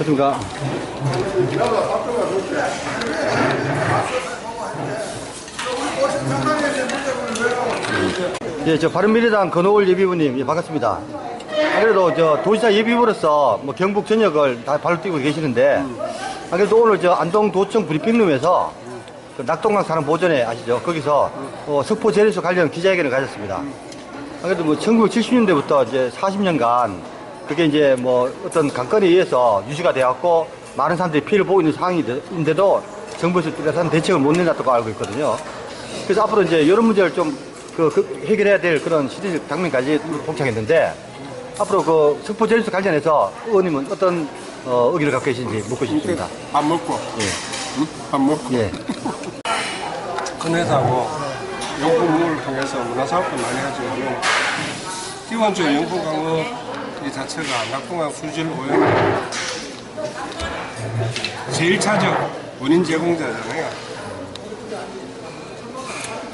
어떤가? 예, 저 바른미래당 건호월 예비부님, 예, 반갑습니다. 안 그래도 저 도지사 예비부로서 뭐 경북 전역을 다 발로 뛰고 계시는데, 안 그래도 오늘 저 안동 도청 브리핑룸에서 그 낙동강 사람 보전회 아시죠? 거기서 어, 석포 재래수 관련 기자회견을 가졌습니다. 안 그래도 뭐 1970년대부터 이제 40년간 그게 이제 뭐 어떤 강건에 의해서 유지가 되었고 많은 사람들이 피해를 보고 있는 상황인데도 정부에서 뚜렷한 대책을 못 내놨다고 알고 있거든요. 그래서 앞으로 이제 이런 문제를 좀 그, 그 해결해야 될 그런 시대적 당면까지 봉착했는데 앞으로 그 석포 재래수 관련해서 의원님은 어떤 어, 의견을 갖고 계신지 묻고 싶습니다. 밥 먹고 예. 응? 밥 먹고 예. 큰 회사고 용품을 통해서 문화사업도 많이 하지만 기본적으로 용품 강업 이 자체가 낙동강 수질 오염의 제일 차적 원인 제공자잖아요.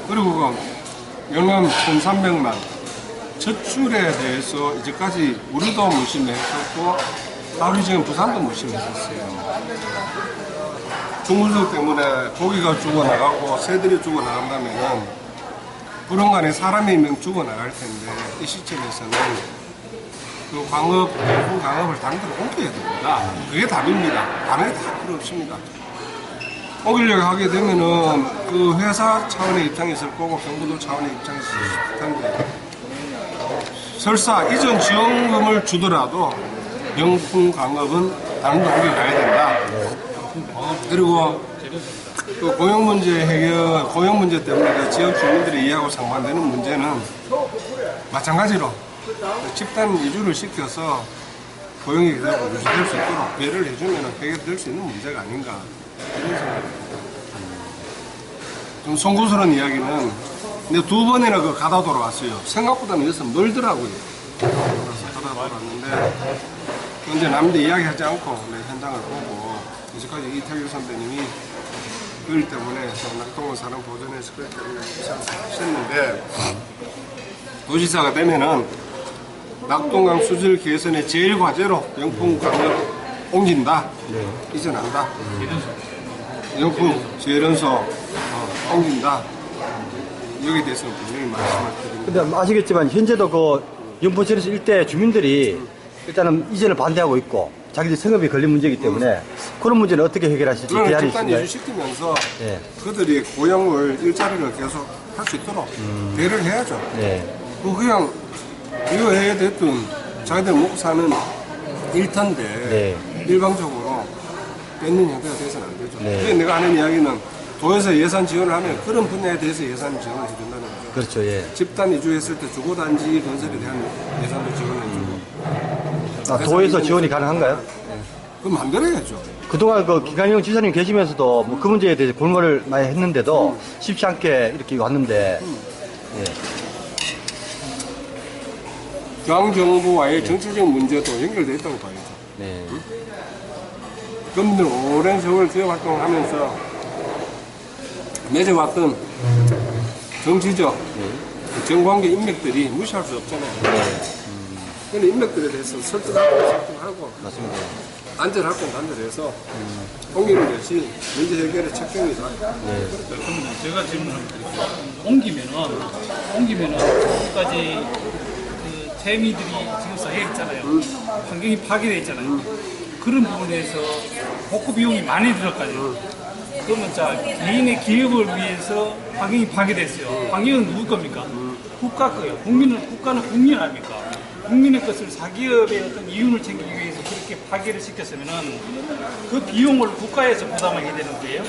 그리고 그 연간 1,300만 저출에 대해서 이제까지 우리도 무심했었고 하루 지금 부산도 무심했었어요. 중물성 때문에 고기가 죽어나가고 새들이 죽어나간다면은 불언간에 사람의 명 죽어나갈 텐데 이 시점에서는 그 광업, 일본 강업을 당대로 옮겨야 됩니다. 그게 답입니다. 다른 게다 필요 없습니다. 옮기려고 하게 되면은 그 회사 차원의 있을 거고 경부도 차원의 입장이 있을 텐데 설사 이전 지원금을 주더라도 명품 강업은 다른 데 옮겨가야 된다. 그리고 그 고용 문제 해결, 고용 문제 때문에 그 지역 주민들이 이해하고 상반되는 문제는 마찬가지로 집단 이주를 시켜서 고용이 그대로 유지될 수 있도록 배를 해주면 해결될 수 있는 문제가 아닌가 이런 생각입니다. 좀 송구스러운 이야기는 근데 두 번이나 그 가다 돌아왔어요. 생각보다는 여기서 멀더라고요. 그래서 가다 돌아왔는데 현재 남들 이야기하지 않고 내 현장을 보고 이제까지 이태규 선배님이 그일 때문에 저 낙동원 보존해서 그일 때문에 하셨는데 도지사가 되면은 낙동강 수질 개선의 제일 과제로 영풍 강을 옮긴다. 이전한다. 영풍 재련소 어, 옮긴다. 여기에 대해서는 분명히 말씀을 드립니다. 근데 아시겠지만 현재도 그 영포철에서 일대 주민들이 일단은 이전을 반대하고 있고 자기들 생업이 걸린 문제이기 때문에 그런 문제는 어떻게 해결하실지 그걸 대안이 집단 있을까요? 이주시키면서 예. 그들이 고용을 일자리를 계속 할 수 있도록 배를 해야죠. 네. 그 그냥 이거 해야 됐든 자기들 먹고 사는 일터인데 네. 일방적으로 뺏는 형태가 돼서는 안 되죠. 네. 그게 내가 하는 이야기는 도에서 예산 지원을 하면 그런 분야에 대해서 예산 지원을 해준다는 거죠. 그렇죠. 예. 집단 이주했을 때 주거단지 건설에 대한 예산도 지원해주고 아, 도에서 지원이 가능한가요? 그럼 만들어야죠. 그동안 그 기관용 지사님 계시면서도 뭐 그 문제에 대해서 골몰을 많이 했는데도 쉽지 않게 이렇게 왔는데 예. 중앙정부와의 정치적 문제도 연결되어 있다고 봐야죠. 네. 그분들 오랜 세월 기업 활동을 하면서 맺어왔던 정치적 정관계 인맥들이 무시할 수 없잖아요. 그런 인맥들에 대해서 설득하고 설득하고 맞습니다. 단절할 건 단절해서 옮기는 것이 문제 해결의 책정이다. 그러면 제가 질문을 드릴게요. 옮기면은, 옮기면은, 지금까지 그 재미들이 지금 쌓여 있잖아요. 환경이 파괴되어 있잖아요. 그런 부분에서 복구 비용이 많이 들었거든요. 그러면 자, 개인의 기업을 위해서 환경이 파괴됐어요. 환경은 누구 겁니까? 국가 거예요. 국민은, 국가는 국민 아닙니까? 국민의 것을 사기업의 어떤 이윤을 챙기기 위해서 그렇게 파괴를 시켰으면은 그 비용을 국가에서 부담을 해야 되는 거예요?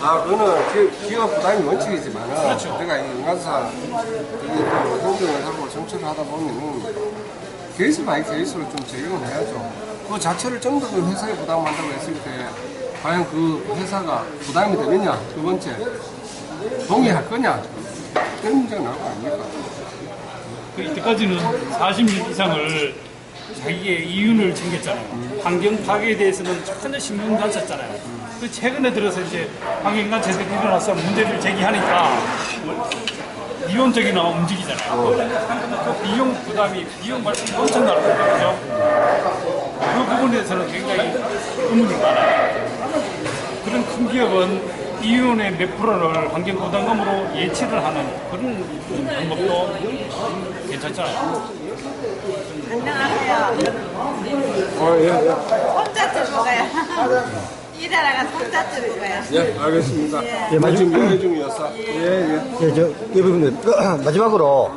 아, 그거는 기- 기업 부담이 원칙이지만, 그렇죠. 이 인간사, 행정을 하고 정치를 하다 보면은, 케이스 바이 케이스로 좀 적용을 해야죠. 그 자체를 그 회사에 부담한다고 했을 때, 과연 그 회사가 부담이 되느냐, 두 번째, 동의할 거냐, 그런 문제가 나올 거 아닙니까? 그 이때까지는 40년 이상을 자기의 이윤을 챙겼잖아요. 환경 파괴에 대해서는 전혀 신경 안 썼잖아요. 그 최근에 들어서 이제 환경단체들이 일어나서 문제를 제기하니까 이론적인 움직이잖아요. 그 비용 부담이 비용 말씀이 엄청 나는 거죠. 그 부분에 대해서는 굉장히 의문이 많아요. 그런 큰 기업은 이윤의 몇 프로를 환경 부담금으로 예치를 하는 그런 방법도 괜찮잖아요. 안녕하세요. 어, 예, 예. 혼자 들고 가요. 일하다가 혼자 들고 가요. 예, 알겠습니다. 예, 마지막- 지금 연애 중이어서. 예, 예. 예, 저, 이 부분은, 마지막으로,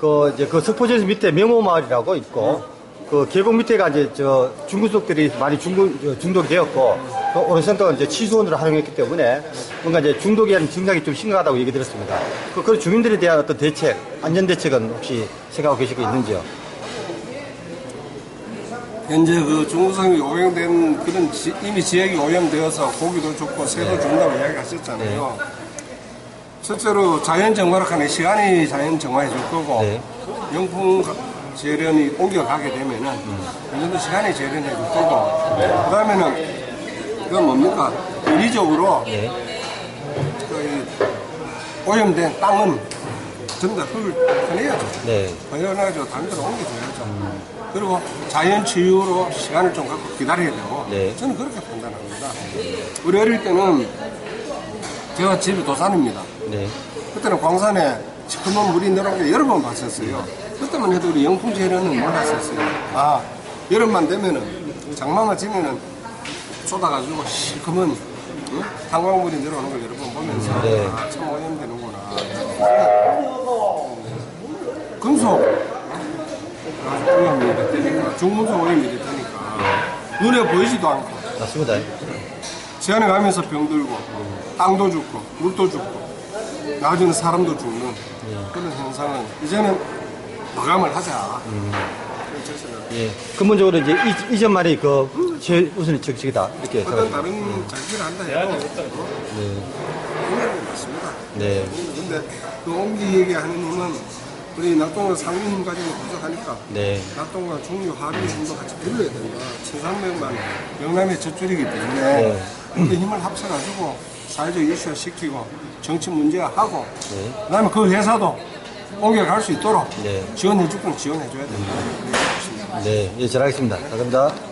그, 이제 그 석포제에서 밑에 명호마을이라고 있고, 그 계곡 밑에가 이제 저 중구석들이 많이 중독, 저 중독이 되었고, 그 오랜 동안 이제 치수원으로 활용했기 때문에 뭔가 이제 중독에 대한 증상이 좀 심각하다고 얘기 들었습니다. 그, 그 주민들에 대한 어떤 대책, 안전 대책은 혹시 생각하고 계시고 있는지요? 현재 그 중구성이 오염된 그런 지- 이미 지역이 오염되어서 고기도 죽고 새도 죽는다고 이야기하셨잖아요. 실제로 자연 정화를 하는 시간이 자연 정화해 줄 거고 네. 영풍 가- 재련이 옮겨가게 되면은 어느 정도 시간이 재련해 줄 거고 그 다음에는 그건 뭡니까 네. 그 오염된 땅은 전부 다 흙을 꺼내야죠. 네. 버려놔가지고 다른 데로 옮겨줘야죠. 그리고 자연 치유로 시간을 좀 갖고 기다려야 되고 네. 저는 그렇게 판단합니다. 우리 어릴 때는 제가 집이 도산입니다. 네. 그때는 광산에 시커먼 물이 내려온 게 여러 번 봤었어요. 그때만 해도 우리 영풍 재료는 몰랐었어요. 아, 여름만 되면은 장마가 지면은 쏟아가지고 시커먼 응? 탄광물이 내려오는 걸 여러 번 보면서 네. 아, 참 오염되는구나. 금속 오염이 되니까 중금속 오염이 되니까 눈에 보이지도 않고 맞습니다. 시간이 가면서 병들고 땅도 죽고 물도 죽고 나중에 사람도 죽는 그런 현상은 이제는 마감을 하자. 예. 근본적으로 이제 이, 이전 말이 그 제일 우선의 적식이다. 이렇게 어떤 생각합니다. 다른 장기를 한다 해도 그건 맞습니다. 네. 근데 그 옹기 얘기하는 힘은 우리 낙동강 상류힘 가지고 부족하니까 네. 낙동강 중류 하류 힘도 같이 빌려야 된다. 친상명만 영남의 젖줄이기 때문에 네. 우리 힘을 합쳐가지고 사회적 이슈화 시키고 정치 문제화 하고 네. 그다음에 그 회사도 옮겨갈 수 있도록 네. 지원해줄 건 지원해줘야 된다. 네. 예, 잘 알겠습니다. 감사합니다.